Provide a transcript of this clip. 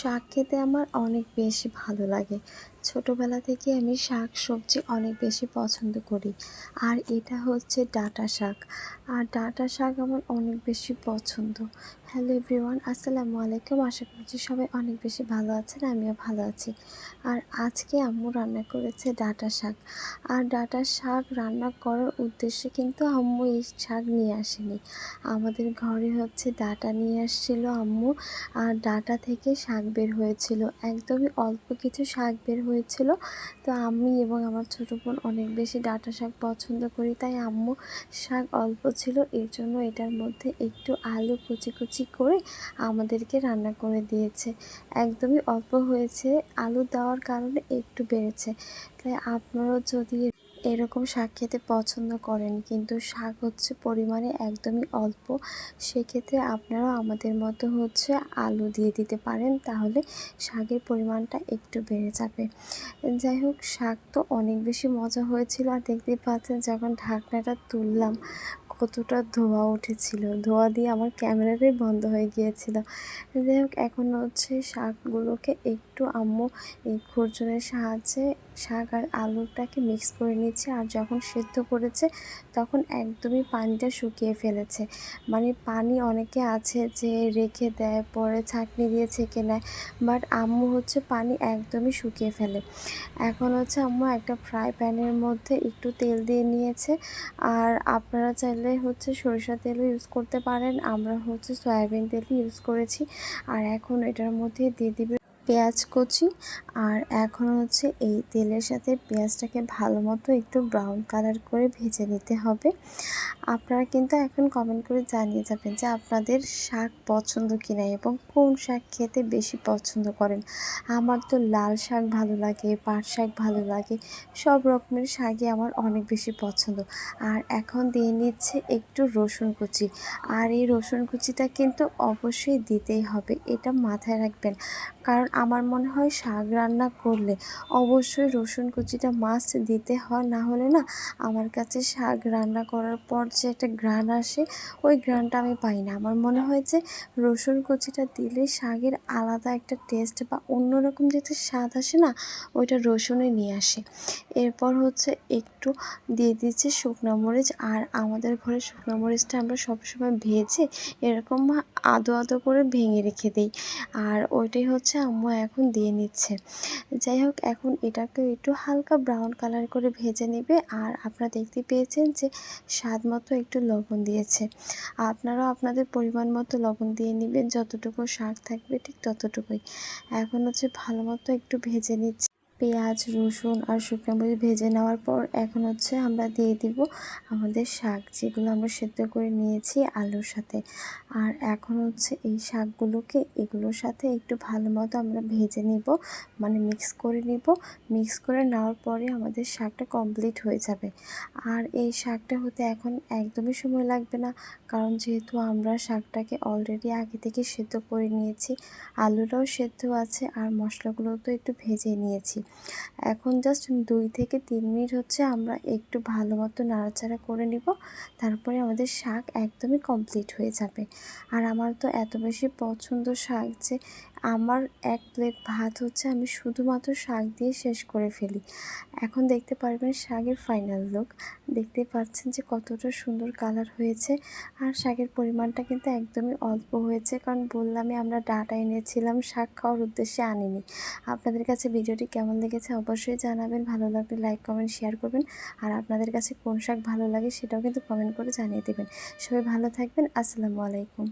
শাক খেতে আমার অনেক বেশি ভালো লাগে। ছোটোবেলা থেকে আমি শাক সবজি অনেক বেশি পছন্দ করি। আর এটা হচ্ছে ডাঁটা শাক। আর ডাঁটা শাক আমার অনেক বেশি পছন্দ। হ্যালো এভরিওয়ান, আসসালামু আলাইকুম। আশা করছি সবাই অনেক বেশি ভালো আছেন, আমিও ভালো আছি। আর আজকে আম্মু রান্না করেছে ডাঁটা শাক। আর ডাঁটা শাক রান্না করার উদ্দেশ্যে কিন্তু আম্মু এই শাক নিয়ে আসেনি। আমাদের ঘরে হচ্ছে ডাঁটা নিয়ে আসছিল আম্মু। আর ডাঁটা থেকে শাক বের হয়েছিল। একদমই অল্প কিছু শাক বের হয়েছিল। তো আমি এবং আমার ছোটো বোন অনেক বেশি ডাটা শাক পছন্দ করি, তাই আম্মু শাক অল্প ছিল, এর জন্য এটার মধ্যে একটু আলু কুচি কুচি করে আমাদেরকে রান্না করে দিয়েছে। একদমই অল্প হয়েছে, আলু দেওয়ার কারণে একটু বেড়েছে। তাই আপনারাও যদি এরকম শাক খেতে পছন্দ করেন, কিন্তু শাক হচ্ছে পরিমাণে একদমই অল্প। সেক্ষেত্রে আপনারাও আমাদের মতো হচ্ছে আলু দিয়ে দিতে পারেন, তাহলে শাকের পরিমাণটা একটু বেড়ে যাবে। যাই হোক, শাক তো অনেক বেশি মজা হয়েছিল, আর দেখতেই পাচ্ছেন যখন ঢাকনাটা তুললাম, কতটা ধোয়া উঠেছিল। ধোয়া দিয়ে আমার ক্যামেরাটাই বন্ধ হয়ে গিয়েছিল। যাই হোক, এখন হচ্ছে শাকগুলোকে একটু আম্মু এই খুরজনের সাহায্যে শাক আর আলুটাকে মিক্স করে নিচ্ছে আর যখন সেদ্ধ করেছে, তখন একদমই পানিটা শুকিয়ে ফেলেছে। মানে পানি অনেকে আছে যে রেখে দেয়, পরে ছাঁকনি দিয়ে ছেঁকে নেয় বাট আম্মু হচ্ছে পানি একদমই শুকিয়ে ফেলে। এখন হচ্ছে আম্মু একটা ফ্রাই প্যানের মধ্যে একটু তেল দিয়ে নিয়েছে। আর আপনারা চাইলে হচ্ছে সরিষা তেলও ইউজ করতে পারেন। আমরা হচ্ছে সয়াবিন তেলই ইউজ করেছি। আর এখন এটার মধ্যে দিয়ে দিবে পেঁয়াজ কুচি আর এখন হচ্ছে এই তেলের সাথে পেঁয়াজটাকে ভালো মতো একটু ব্রাউন কালার করে ভেজে নিতে হবে। আপনারা কিন্তু এখন কমেন্ট করে জানিয়ে যাবেন যে আপনাদের শাক পছন্দ কিনা এবং কোন শাক খেতে বেশি পছন্দ করেন। আমার তো লাল শাক ভালো লাগে, পাট শাক ভালো লাগে, সব রকমের শাকই আমার অনেক বেশি পছন্দ। আর এখন দিয়ে নিচ্ছে একটু রসুন কুচি আর এই রসুন কুচিটা কিন্তু অবশ্যই দিতেই হবে, এটা মাথায় রাখবেন। কারণ আমার মনে হয় শাক রান্না করলে অবশ্যই রসুন কুচিটা মাস্ট দিতে হয়। না হলে না আমার কাছে শাক রান্না করার পর যে একটা গ্রান আসে, ওই গ্রানটা আমি পাই না। আমার মনে হয় যে রসুন কুচিটা দিলে শাকের আলাদা একটা টেস্ট বা অন্যরকম যে একটা স্বাদ আসে না, ওইটা রসুনে নিয়ে আসে। এরপর হচ্ছে একটু দিয়ে দিচ্ছি শুকনো মরিচ আর আমাদের ঘরে শুকনো মরিচটা আমরা সবসময় ভেজে এরকম আদো আদো করে ভেঙে রেখে দিই। আর ওইটাই হচ্ছে আম্মু এখন দিয়ে নিচ্ছে। যাই হোক, এখন এটাকে একটু হালকা ব্রাউন কালার করে ভেজে নেবে। আর আপনারা দেখতে পেয়েছেন যে স্বাদ মতো একটু লবণ দিয়েছে। আপনারাও আপনাদের পরিমাণ মতো লবণ দিয়ে নেবেন। যতটুকু শাক থাকবে ঠিক ততটুকুই। এখন হচ্ছে ভালো মতো একটু ভেজে নিচ্ছে। পেঁয়াজ, রসুন আর শুকনো মরিচ ভেজে নেওয়ার পর এখন হচ্ছে আমরা দিয়ে দিব আমাদের শাক, যেগুলো আমরা সেদ্ধ করে নিয়েছি আলুর সাথে। আর এখন হচ্ছে এই শাকগুলোকে এগুলোর সাথে একটু ভালো মতো আমরা ভেজে নিব মানে মিক্স করে নিব। মিক্স করে নেওয়ার পরে আমাদের শাকটা কমপ্লিট হয়ে যাবে। আর এই শাকটা হতে এখন একদমই সময় লাগবে না, কারণ যেহেতু আমরা শাকটাকে অলরেডি আগে থেকে সেদ্ধ করে নিয়েছি, আলুটাও সেদ্ধ আছে আর মশলাগুলো তো একটু ভেজে নিয়েছি। এখন জাস্ট দুই থেকে তিন মিনিট হচ্ছে আমরা একটু ভালো মতো নাড়াচাড়া করে নিব, তারপরে আমাদের শাক একদমই কমপ্লিট হয়ে যাবে। আর আমার তো এত বেশি পছন্দ শাক যে আমার এক প্লেট ভাত হচ্ছে, আমি শুধুমাত্র শাক দিয়ে শেষ করে ফেলি। এখন দেখতে পারবেন শাকের ফাইনাল লুক দেখতে পাচ্ছেন যে কতটা সুন্দর কালার হয়েছে। আর শাকের পরিমাণটা কিন্তু একদমই অল্প হয়েছে, কারণ বললামই আমরা ডাটা এনেছিলাম, শাক খাওয়ার উদ্দেশ্যে আনিনি। আপনাদের কাছে ভিডিওটি কেমন লেগেছে অবশ্যই জানাবেন, ভালো লাগলে লাইক কমেন্ট শেয়ার করবেন। আর আপনাদের কাছে কোন শাক ভালো লাগে সেটাও কিন্তু কমেন্ট করে জানিয়ে দেবেন। সবাই ভালো থাকবেন, আসসালামু আলাইকুম।